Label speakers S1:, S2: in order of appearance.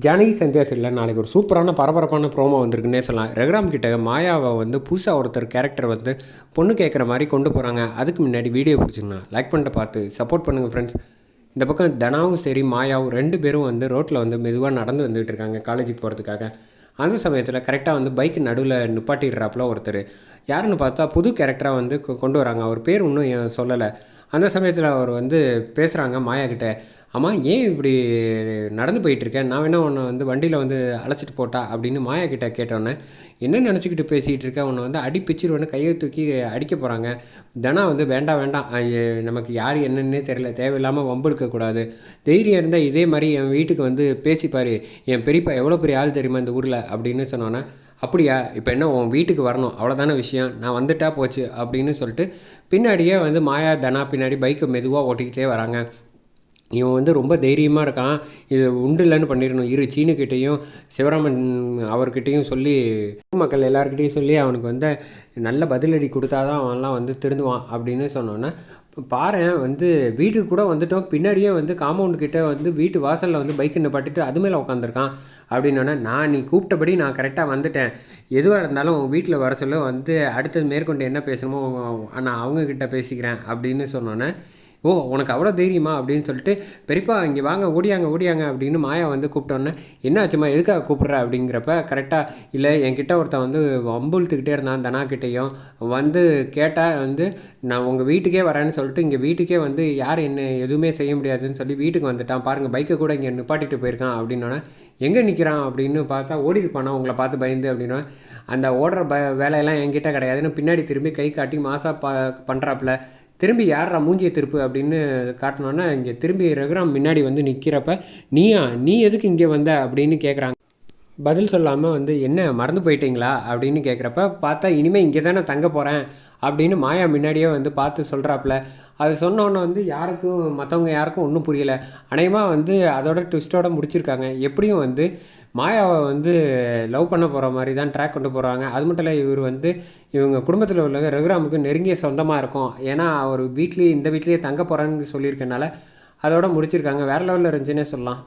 S1: ஜானகி சந்தியா நாளைக்கு ஒரு சூப்பரான பரபரப்பான ப்ரோமோ வந்திருக்குன்னே சொல்லலாம். ரகுராம் கிட்ட மாயாவை வந்து புதுசாக ஒருத்தர் கேரக்டர் வந்து பொண்ணு கேட்குற மாதிரி கொண்டு போகிறாங்க அதுக்கு முன்னாடி வீடியோ பிடிச்சிங்கன்னா லைக் பண்ணிட்டு பார்த்து சப்போர்ட் பண்ணுங்கள் ஃப்ரெண்ட்ஸ் இந்த பக்கம் தனாவும் சரி மாயாவும் ரெண்டு பேரும் வந்து ரோட்டில் வந்து மெதுவாக நடந்து வந்துகிட்டு இருக்காங்க காலேஜுக்கு போகிறதுக்காக அந்த சமயத்தில் கரெக்டாக வந்து பைக் நடுவில் நிப்பாட்டிடுறாப்புல ஒருத்தர். யாருன்னு பார்த்தா புது கேரக்டராக வந்து கொ- கொண்டு வராங்க. அவர் பேர் இன்னும் ஏன் சொல்லலை. அந்த சமயத்தில் அவர் வந்து பேசுகிறாங்க மாயா கிட்டே. அம்மா ஏன் இப்படி நடந்து போயிட்டுருக்கேன் நான் வேணா உன்னை வந்து வண்டியில் வந்து அழைச்சிட்டு போட்டா அப்படின்னு மாயா கிட்ட கேட்டோன்னே என்ன நினச்சிக்கிட்டு பேசிகிட்டு இருக்கேன் உன்னை வந்து அடி பிச்சிருவேன்னு கையை தூக்கி அடிக்க போகிறாங்க தனா வந்து வேண்டாம் வேண்டாம். நமக்கு யார் என்னன்னே தெரியல. தேவையில்லாமல் வம்பிழுக்க கூடாது. தைரியம் இருந்தால் இதே மாதிரி என் வீட்டுக்கு வந்து பேசிப்பார். என் பெரியப்பா எவ்வளோ பெரிய ஆள் தெரியுமா இந்த ஊரில்? அப்படின்னு சொன்னோன்னே அப்படியா இப்போ என்ன உன் வீட்டுக்கு வரணும்? அவ்வளோதான விஷயம். நான் வந்துட்டா போச்சு. அப்படின்னு சொல்லிட்டு பின்னாடியே வந்து மாயா தனா பின்னாடி பைக்கை மெதுவாக ஓட்டிக்கிட்டே வராங்க. இவன் வந்து ரொம்ப தைரியமாக இருக்கான். இது உண்டு இல்லைன்னு பண்ணிடணும். இரு சீனுக்கிட்டேயும் சிவராமன் அவர்கிட்டையும் சொல்லி மக்கள் எல்லாருக்கிட்டையும் சொல்லி அவனுக்கு வந்து நல்ல பதிலடி கொடுத்தாதான் அவன்லாம் வந்து திருந்துவான் அப்படின்னு சொன்னோன்னே பாரேன் வந்து வீட்டுக்கு கூட வந்துட்டோம். பின்னாடியே வந்து காம்பவுண்டு கிட்டே வந்து வீட்டு வாசலில் வந்து பைக்கு நிப்பாட்டிட்டு அது மேலே உட்காந்துருக்கான் அப்படின்னோடனே நான் நீ கூப்பிட்டபடி நான் கரெக்டாக வந்துட்டேன். எதுவாக இருந்தாலும் உங்கள் வீட்டில் வர சொல்ல. வந்து அடுத்தது மேற்கொண்டு என்ன பேசணுமோ நான் அவங்கக்கிட்ட பேசிக்கிறேன் அப்படின்னு சொன்னோன்னே ஓ உனக்கு அவ்வளோ தைரியமா? அப்படின்னு சொல்லிட்டு பெரியப்பா இங்கே வாங்க ஓடியாங்க ஓடியாங்க அப்படின்னு மாயா வந்து கூப்பிட்டோன்னே என்னாச்சும்மா எதுக்காக கூப்பிட்ற? அப்படிங்கிறப்ப கரெக்டாக இல்லை என்கிட்ட ஒருத்தன் வந்து வம்புழுத்துக்கிட்டே இருந்தான் தனாக்கிட்டேயும் வந்து கேட்டால் வந்து நான் உங்கள் வீட்டுக்கே வரேன்னு சொல்லிட்டு இங்கே வீட்டுக்கே வந்து யார் என்ன எதுவுமே செய்ய முடியாதுன்னு சொல்லி வீட்டுக்கு வந்துட்டான். பாருங்கள் பைக்கை கூட இங்கே நிப்பாட்டிட்டு போயிருக்கான் அப்படின்னோடனே எங்கே நிற்கிறான் அப்படின்னு பார்த்தா ஓடி இருப்பானா உங்களை பார்த்து பயந்து அப்படின்னா அந்த ஓடுற ப வேலையெல்லாம் என்கிட்ட கிடையாதுன்னு பின்னாடி திரும்பி கை காட்டி மாசா ப பண்ணுறாப்புல திரும்பி யாரா மூஞ்சியை திருப்பு அப்படின்னு காட்டினோன்னே இங்கே திரும்பி ரகுராம் முன்னாடி வந்து நிற்கிறப்ப நீயா நீ எதுக்கு இங்கே வந்த அப்படின்னு கேட்குறாங்க பதில் சொல்லாமல் வந்து என்ன மறந்து போயிட்டீங்களா? அப்படின்னு கேட்குறப்ப பார்த்தா இனிமேல் இங்கே தானே தங்க போகிறேன் அப்படின்னு மாயா முன்னாடியே வந்து பார்த்து சொல்கிறாப்புல அது சொன்னோன்னே வந்து யாருக்கும் மற்றவங்க யாருக்கும் ஒன்றும் புரியலை. அநேகமாக வந்து அதோட ட்விஸ்ட்டோட முடிச்சிருக்காங்க. எப்படியும் வந்து மாயாவை வந்து லவ் பண்ண போகிற மாதிரி தான் ட்ராக் கொண்டு போகிறாங்க அது மட்டும் இல்லை இவர் வந்து இவங்க குடும்பத்தில் உள்ள ரகுராமுக்கு நெருங்கிய சொந்தமாக இருக்கும். ஏன்னா அவர் வீட்லேயே இந்த வீட்லேயே தங்க போகிறாங்கன்னு சொல்லியிருக்கனால அதோட முடிச்சிருக்காங்க. வேறு லெவலில் இருந்துச்சுன்னே சொல்லலாம்.